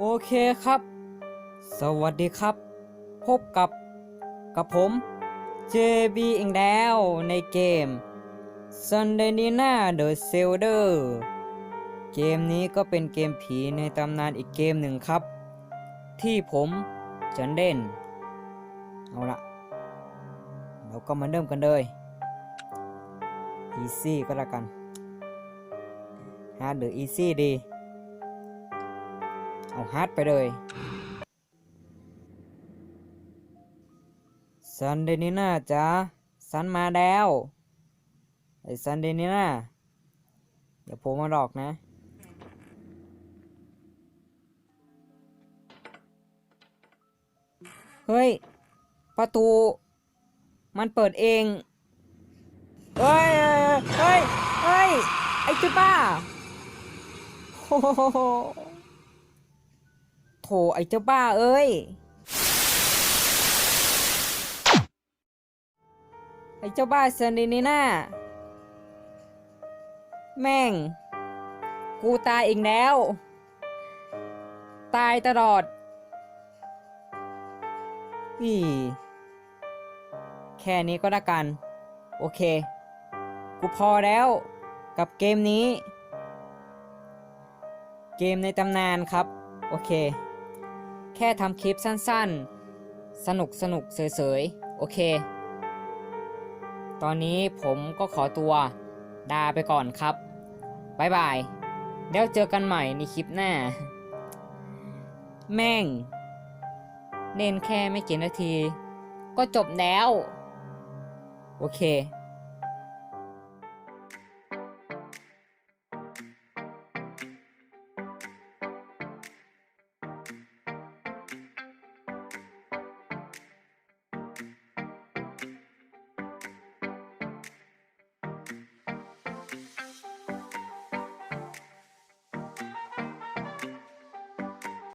โอเคครับ สวัสดีครับ พบกับกับผม JB อีกแล้วในเกม Sunday Nina The Zelder เกมนี้ก็เป็นเกมผีในตำนานอีกเกมหนึ่งครับ ที่ผมจะเล่น เอาละเราก็มาเริ่มกันเลย Easy ก็แล้วกัน Hard หรือ Easy ดี เอาฮาร์ดไปเลยซันเดนิน่าจ้าซันมาแล้วไอ้ซันเดนิน่าอย่าโผล่มาหลอกนะ เฮ้ย ประตู มันเปิดเอง เฮ้ย เฮ้ย เฮ้ย ไอ้จุบ้าโอ้ โถไอ้เจ้าบ้าเอ้ย ไอ้เจ้าบ้าเซนินีน่าแม่ง กูตายอีกแล้ว ตายตลอด นี่ แค่นี้ก็แล้วกัน โอเค กูพอแล้วกับเกมนี้ เกมในตำนานครับ โอเค แค่ทำคลิปสั้นๆ สนุกสนุกเสยๆ โอเค ตอนนี้ผมก็ขอตัวลาไปก่อนครับบ๊ายบาย แล้วเจอกันใหม่ในคลิปหน้า แม่ง เล่นแค่ไม่กี่นาที ก็จบแล้ว โอเค